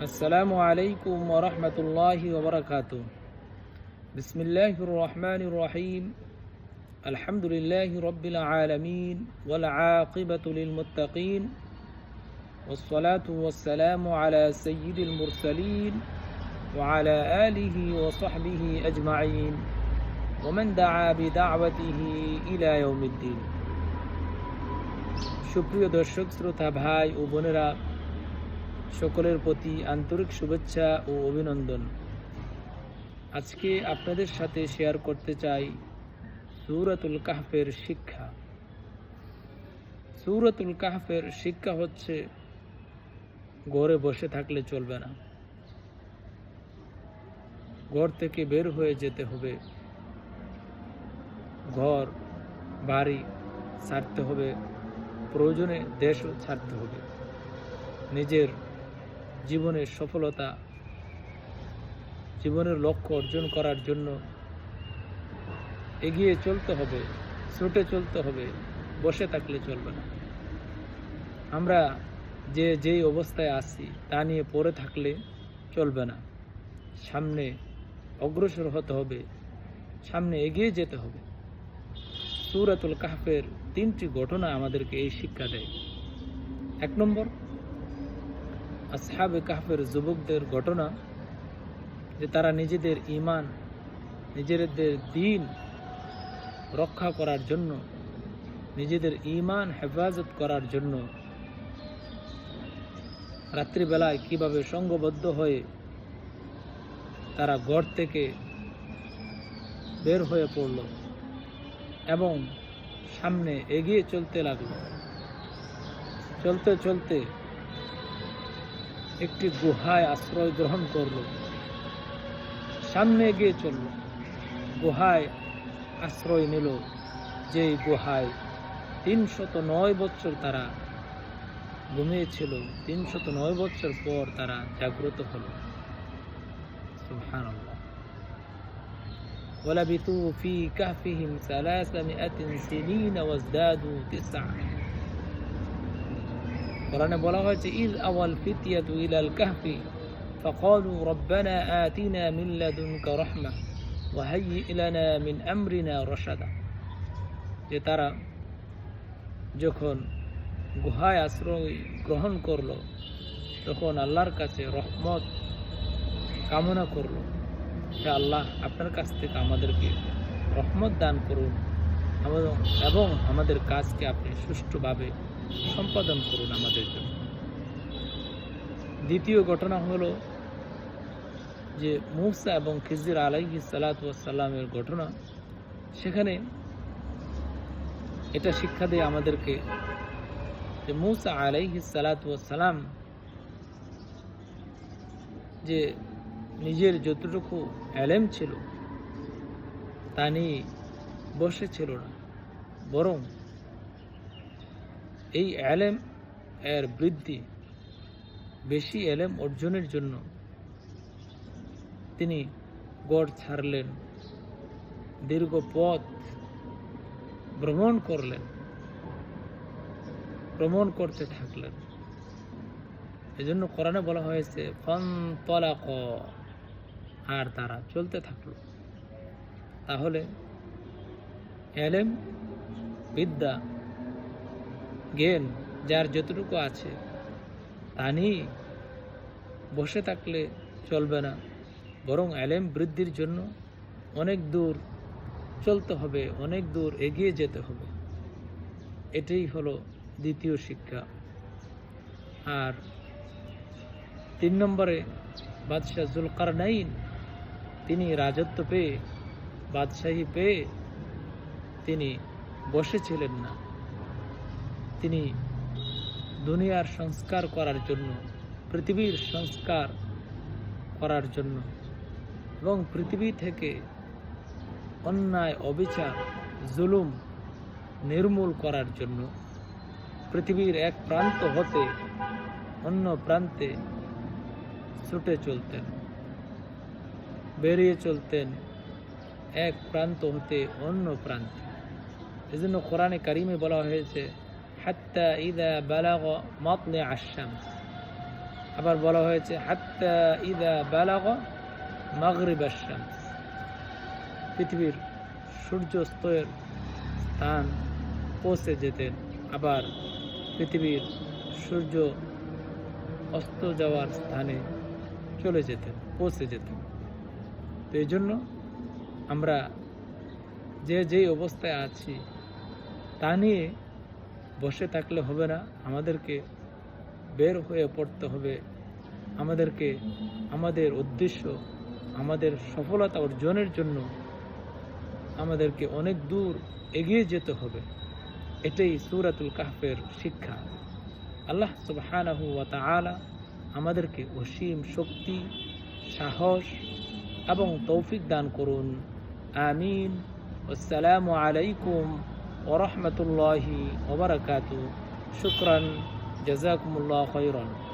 السلام عليكم ورحمة الله وبركاته بسم الله الرحمن الرحيم الحمد لله رب العالمين والعاقبة للمتقين والصلاة والسلام على سيد المرسلين وعلى آله وصحبه أجمعين ومن دعا بدعوته إلى يوم الدين সুপ্রিয় দর্শক শ্রোতা ভাই ও বোনেরা সকলের প্রতি আন্তরিক শুভেচ্ছা ও অভিনন্দন। আজকে আপনাদের সাথে শেয়ার করতে চাই সূরাতুল কাহফের শিক্ষা। সূরাতুল কাহফের শিক্ষা হচ্ছে ঘরে বসে থাকলে চলবে না। ঘর থেকে বের হয়ে যেতে হবে। ঘর, বাড়ি ছাড়তে হবে। প্রয়োজনে দেশও ছাড়তে হবে। নিজের জীবনের সফলতা, জীবনের লক্ষ্য অর্জন করার জন্য এগিয়ে চলতে হবে, ছুটে চলতে হবে, বসে থাকলে চলবে না। আমরা যে যেই অবস্থায় আছি, তা নিয়ে পড়ে থাকলে চলবে না। সামনে অগ্রসর হতে হবে, সামনে এগিয়ে যেতে হবে। সুরাতুল কাহফের তিনটি ঘটনা আমাদেরকে এই শিক্ষা দেয়। এক নম্বর আসহাবে কাহফের যুবকদের ঘটনা, যে তারা নিজেদের ইমান নিজেদের দিন রক্ষা করার জন্য, নিজেদের ইমান হেফাজত করার জন্য রাত্রিবেলায় কীভাবে সঙ্গবদ্ধ হয়ে তারা ঘর থেকে বের হয়ে পড়ল এবং সামনে এগিয়ে চলতে লাগল। চলতে চলতে একটি গুহায় আশ্রয় গ্রহণ করল সামনে এগিয়ে চলল গুহায় আশ্রয় নিল যেই গুহায় তিনশত নয় বছর তারা ঘুমিয়েছিল তিনশত নয় বছর পর তারা জাগ্রত হল সুবহানাল্লাহ ولبثوا في كهفهم ثلاثمائة سنين وازدادوا تسعا কোরআনে বলা হয়েছে ইজ আওয়াল ফিতিয়াতু ইলাল কাহফি فقالوا ربنا آتنا من لدنك رحمة وهيئ لنا من أمرنا رشدا যে তারা যখন গুহায় আশ্রয় গ্রহণ করলো তখন আল্লাহর কাছে রহমত কামনা করলো হে আল্লাহ আপনার কাছ থেকে আমাদেরকে রহমত দান করুন এবং এবং আমাদের কাজকে আপনি সুষ্ঠুভাবে সম্পাদন করুন আমাদের জন্য। দ্বিতীয় ঘটনা হলো যে মুসা এবং খিজির আলাইহি সালাতামের ঘটনা। সেখানে এটা শিক্ষা দেয় আমাদেরকে যে মুসা আলাইহি সালাতাম যে নিজের যতটুকু অ্যালেম ছিল, তা নিয়ে বসেছিল না। বরং এই অ্যালেম এর বৃদ্ধি বেশি এলেম অর্জনের জন্য তিনি গড় ছাড়লেন, দীর্ঘ পথ ভ্রমণ করলেন, ভ্রমণ করতে থাকলেন। এজন্য কোরআনে বলা হয়েছে ফন তলাক আর তারা চলতে থাকল। তাহলে এলেম, বিদ্যা জ্ঞান যার যতটুকু আছে, তা নিয়ে বসে থাকলে চলবে না। বরং অ্যালেম বৃদ্ধির জন্য অনেক দূর চলতে হবে, অনেক দূর এগিয়ে যেতে হবে। এটাই হলো দ্বিতীয় শিক্ষা। আর তিন নম্বরে বাদশাহ জুলকারনাইন, তিনি রাজত্ব পেয়ে, বাদশাহী পেয়ে তিনি বসেছিলেন না। তিনি দুনিয়ার সংস্কার করার জন্য, পৃথিবীর সংস্কার করার জন্য এবং পৃথিবী থেকে অন্যায়, অবিচার, জুলুম নির্মূল করার জন্য পৃথিবীর এক প্রান্ত হতে অন্য প্রান্তে ছুটে চলতেন, বেরিয়ে চলতেন এক প্রান্ত হতে অন্য প্রান্তে। এজন্য কোরআনে কারিমে বলা হয়েছে হাত্তা ইদা বালাগ মাতলে আশামস আবার বলা হয়েছে, হাত্তা ইদা বালাগ মাগরিব পৃথিবীর সূর্যাস্তের স্থান পৌঁছে যেতেন আবার পৃথিবীর সূর্য অস্ত যাওয়ার স্থানে চলে যেতেন পৌঁছে যেতেন তো এই জন্য আমরা যে যেই অবস্থায় আছি, তা নিয়ে বসে থাকলে হবে না। আমাদেরকে বের হয়ে পড়তে হবে। আমাদেরকে, আমাদের উদ্দেশ্য, আমাদের সফলতা অর্জনের জন্য আমাদেরকে অনেক দূর এগিয়ে যেতে হবে। এটাই সুরাতুল কাহফের শিক্ষা। আল্লাহ সুবহানাহু ওয়া তাআলা আমাদেরকে অসীম শক্তি, সাহস এবং তৌফিক দান করুন। আমিন। আসসালামু আলাইকুম ورحمة الله وبركاته. شكرا. جزاكم الله خيرا.